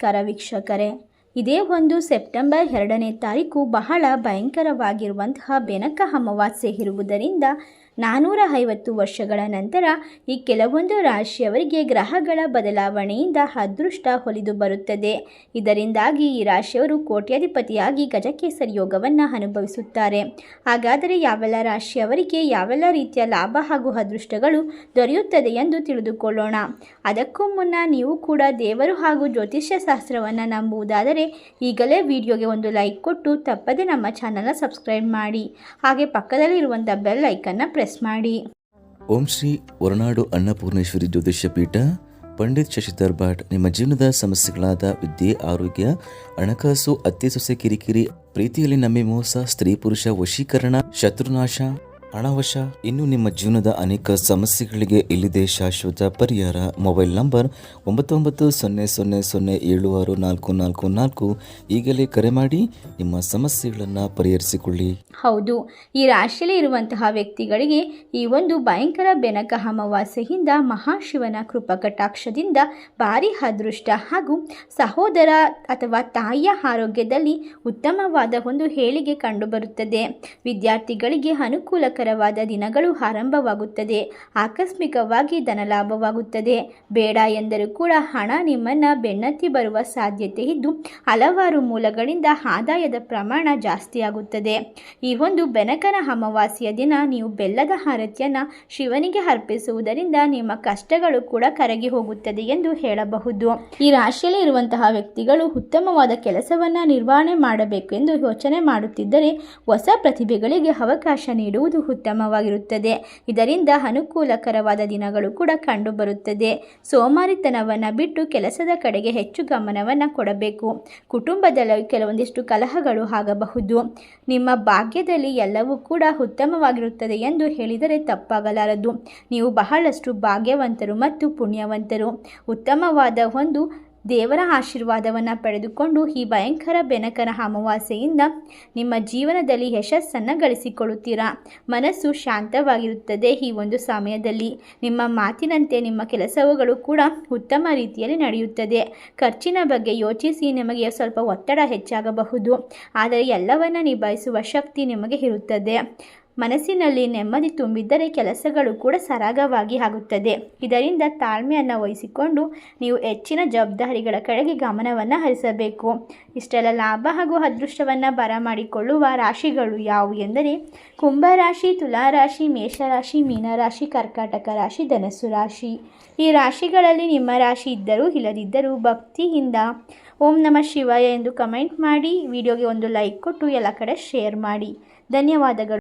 ನಮಸ್ಕಾರ ವೀಕ್ಷಕರೇ. ಇದೇ ಒಂದು ಸೆಪ್ಟೆಂಬರ್ ಎರಡನೇ ತಾರೀಕು ಬಹಳ ಭಯಂಕರವಾಗಿರುವಂತಹ ಬೆನಕ ಅಮಾವಾಸ್ಯೆ ಇರುವುದರಿಂದ ನಾನ್ನೂರ ಐವತ್ತು ವರ್ಷಗಳ ನಂತರ ಈ ಕೆಲವೊಂದು ರಾಶಿಯವರಿಗೆ ಗ್ರಹಗಳ ಬದಲಾವಣೆಯಿಂದ ಅದೃಷ್ಟ ಹೊಲಿದು ಬರುತ್ತದೆ. ಇದರಿಂದಾಗಿ ಈ ರಾಶಿಯವರು ಕೋಟ್ಯಾಧಿಪತಿಯಾಗಿ ಗಜಕೇಸರಿ ಯೋಗವನ್ನು ಅನುಭವಿಸುತ್ತಾರೆ. ಹಾಗಾದರೆ ಯಾವೆಲ್ಲ ರಾಶಿಯವರಿಗೆ ಯಾವೆಲ್ಲ ರೀತಿಯ ಲಾಭ ಹಾಗೂ ಅದೃಷ್ಟಗಳು ದೊರೆಯುತ್ತದೆ ಎಂದು ತಿಳಿದುಕೊಳ್ಳೋಣ. ಅದಕ್ಕೂ ಮುನ್ನ ನೀವು ಕೂಡ ದೇವರು ಹಾಗೂ ಜ್ಯೋತಿಷ್ಯ ಶಾಸ್ತ್ರವನ್ನು ನಂಬುವುದಾದರೆ ಈಗಲೇ ವಿಡಿಯೋಗೆ ಒಂದು ಲೈಕ್ ಕೊಟ್ಟು ತಪ್ಪದೆ ನಮ್ಮ ಚಾನಲ್ನ ಸಬ್ಸ್ಕ್ರೈಬ್ ಮಾಡಿ. ಹಾಗೆ ಪಕ್ಕದಲ್ಲಿರುವಂಥ ಬೆಲ್ ಐಕನ್ನ ಪ್ರೆಸ್ ಮಾಡಿ. ಓಂ ಶ್ರೀ ಹೊರನಾಡು ಅನ್ನಪೂರ್ಣೇಶ್ವರಿ ಜ್ಯೋತಿಷ್ಯ ಪೀಠ, ಪಂಡಿತ್ ಶಶಿಧರ್ ಭಟ್, ನಿಮ್ಮ ಜೀವನದ ಸಮಸ್ಯೆಗಳಾದ ವಿದ್ಯೆ, ಆರೋಗ್ಯ, ಹಣಕಾಸು ಅತ್ತೆ ಸೊಸೆ ಕಿರಿಕಿರಿ, ಪ್ರೀತಿಯಲ್ಲಿ ನಮ್ಮಿ ಮೋಸ, ಸ್ತ್ರೀ ಪುರುಷ ವಶೀಕರಣ, ಶತ್ರುನಾಶ ಹಣವಶ ಇನ್ನು ನಿಮ್ಮ ಜೀವನದ ಅನೇಕ ಸಮಸ್ಯೆಗಳಿಗೆ ಇಲ್ಲಿದೆ ಶಾಶ್ವತ ಪರಿಹಾರ. ಮೊಬೈಲ್ ನಂಬರ್ ಒಂಬತ್ತೊಂಬತ್ತು ಒಂಬತ್ತು ಸೊನ್ನೆ ಸೊನ್ನೆ ಸೊನ್ನೆ ಏಳು ಆರು ನಾಲ್ಕು ನಾಲ್ಕು ನಾಲ್ಕು. ಈಗಲೇ ಕರೆ ಮಾಡಿ ನಿಮ್ಮ ಸಮಸ್ಯೆಗಳನ್ನು ಪರಿಹರಿಸಿಕೊಳ್ಳಿ. ಹೌದು, ಈ ರಾಶಿಯಲ್ಲಿ ಇರುವಂತಹ ವ್ಯಕ್ತಿಗಳಿಗೆ ಈ ಒಂದು ಭಯಂಕರ ಬೆನಕ ಅಮಾವಾಸ್ಯೆಯಿಂದ ಮಹಾಶಿವನ ಕೃಪಾ ಕಟಾಕ್ಷದಿಂದ ಭಾರಿ ಅದೃಷ್ಟ ಹಾಗೂ ಸಹೋದರ ಅಥವಾ ತಾಯಿಯ ಆರೋಗ್ಯದಲ್ಲಿ ಉತ್ತಮವಾದ ಒಂದು ಹೇಳಿಗೆ ಕಂಡುಬರುತ್ತದೆ. ವಿದ್ಯಾರ್ಥಿಗಳಿಗೆ ಅನುಕೂಲಕರವಾದ ದಿನಗಳು ಆರಂಭವಾಗುತ್ತದೆ. ಆಕಸ್ಮಿಕವಾಗಿ ಧನಲಾಭವಾಗುತ್ತದೆ. ಬೇಡ ಎಂದರೂ ಕೂಡ ಹಣ ನಿಮ್ಮನ್ನು ಬೆನ್ನತ್ತಿ ಬರುವ ಸಾಧ್ಯತೆ ಇದ್ದು, ಹಲವಾರು ಮೂಲಗಳಿಂದ ಆದಾಯದ ಪ್ರಮಾಣ ಜಾಸ್ತಿಯಾಗುತ್ತದೆ. ಈ ಒಂದು ಬೆನಕನ ಅಮಾವಾಸ್ಯ ದಿನ ನೀವು ಬೆಲ್ಲದ ಆರತಿಯನ್ನು ಶಿವನಿಗೆ ಅರ್ಪಿಸುವುದರಿಂದ ನಿಮ್ಮ ಕಷ್ಟಗಳು ಕೂಡ ಕರಗಿ ಹೋಗುತ್ತದೆ ಎಂದು ಹೇಳಬಹುದು. ಈ ರಾಶಿಯಲ್ಲಿ ಇರುವಂತಹ ವ್ಯಕ್ತಿಗಳು ಉತ್ತಮವಾದ ಕೆಲಸವನ್ನು ನಿರ್ವಹಣೆ ಮಾಡಬೇಕು ಎಂದು ಯೋಚನೆ ಮಾಡುತ್ತಿದ್ದರೆ, ಹೊಸ ಪ್ರತಿಭೆಗಳಿಗೆ ಅವಕಾಶ ನೀಡುವುದು ಉತ್ತಮವಾಗಿರುತ್ತದೆ. ಇದರಿಂದ ಅನುಕೂಲಕರವಾದ ದಿನಗಳು ಕೂಡ ಕಂಡುಬರುತ್ತದೆ. ಸೋಮಾರಿತನವನ್ನು ಬಿಟ್ಟು ಕೆಲಸದ ಕಡೆಗೆ ಹೆಚ್ಚು ಗಮನವನ್ನು ಕೊಡಬೇಕು. ಕುಟುಂಬದಲ್ಲಿ ಕೆಲವೊಂದಿಷ್ಟು ಕಲಹಗಳು ಆಗಬಹುದು. ನಿಮ್ಮ ಭಾಗ್ಯದಲ್ಲಿ ಎಲ್ಲವೂ ಕೂಡ ಉತ್ತಮವಾಗಿರುತ್ತದೆ ಎಂದು ಹೇಳಿದರೆ ತಪ್ಪಾಗಲಾರದು. ನೀವು ಬಹಳಷ್ಟು ಭಾಗ್ಯವಂತರು ಮತ್ತು ಪುಣ್ಯವಂತರು. ಉತ್ತಮವಾದ ಒಂದು ದೇವರ ಆಶೀರ್ವಾದವನ್ನು ಪಡೆದುಕೊಂಡು ಈ ಭಯಂಕರ ಬೆನಕನ ಅಮಾವಾಸ್ಯೆಯಿಂದ ನಿಮ್ಮ ಜೀವನದಲ್ಲಿ ಯಶಸ್ಸನ್ನು ಗಳಿಸಿಕೊಳ್ಳುತ್ತೀರಾ? ಮನಸ್ಸು ಶಾಂತವಾಗಿರುತ್ತದೆ ಈ ಒಂದು ಸಮಯದಲ್ಲಿ. ನಿಮ್ಮ ಮಾತಿನಂತೆ ನಿಮ್ಮ ಕೆಲಸಗಳು ಕೂಡ ಉತ್ತಮ ರೀತಿಯಲ್ಲಿ ನಡೆಯುತ್ತದೆ. ಖರ್ಚಿನ ಬಗ್ಗೆ ಯೋಚಿಸಿ ನಿಮಗೆ ಸ್ವಲ್ಪ ಒತ್ತಡ ಹೆಚ್ಚಾಗಬಹುದು. ಆದರೆ ಎಲ್ಲವನ್ನ ನಿಭಾಯಿಸುವ ಶಕ್ತಿ ನಿಮಗೆ ಇರುತ್ತದೆ. ಮನಸ್ಸಿನಲ್ಲಿ ನೆಮ್ಮದಿ ತುಂಬಿದ್ದರೆ ಕೆಲಸಗಳು ಕೂಡ ಸರಾಗವಾಗಿ ಆಗುತ್ತದೆ. ಇದರಿಂದ ತಾಳ್ಮೆಯನ್ನು ವಹಿಸಿಕೊಂಡು ನೀವು ಹೆಚ್ಚಿನ ಜವಾಬ್ದಾರಿಗಳ ಕಡೆಗೆ ಗಮನವನ್ನು ಹರಿಸಬೇಕು. ಇಷ್ಟೆಲ್ಲ ಲಾಭ ಹಾಗೂ ಅದೃಷ್ಟವನ್ನು ಬರಮಾಡಿಕೊಳ್ಳುವ ರಾಶಿಗಳು ಯಾವುವು ಎಂದರೆ ಕುಂಭರಾಶಿ ತುಲಾರಾಶಿ ಮೇಷರಾಶಿ ಮೀನರಾಶಿ ಕರ್ಕಾಟಕ ರಾಶಿ, ಧನಸ್ಸು ರಾಶಿ. ಈ ರಾಶಿಗಳಲ್ಲಿ ನಿಮ್ಮ ರಾಶಿ ಇದ್ದರೂ ಇಲ್ಲದಿದ್ದರೂ ಭಕ್ತಿಯಿಂದ ಓಂ ನಮಃ ಶಿವಾಯ ಎಂದು ಕಮೆಂಟ್ ಮಾಡಿ, ವಿಡಿಯೋಗೆ ಒಂದು ಲೈಕ್ ಕೊಟ್ಟು ಎಲ್ಲ ಕಡೆ ಶೇರ್ ಮಾಡಿ. ಧನ್ಯವಾದಗಳು.